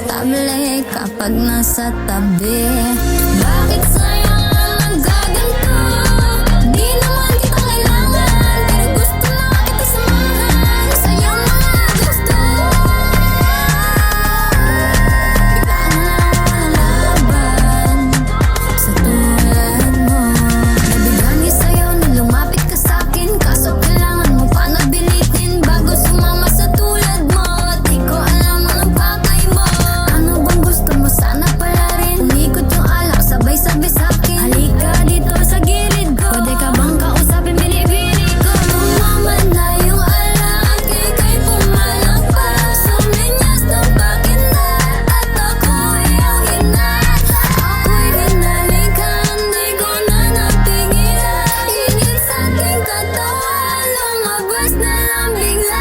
komportable eh, kapag nasa tabi. 明亮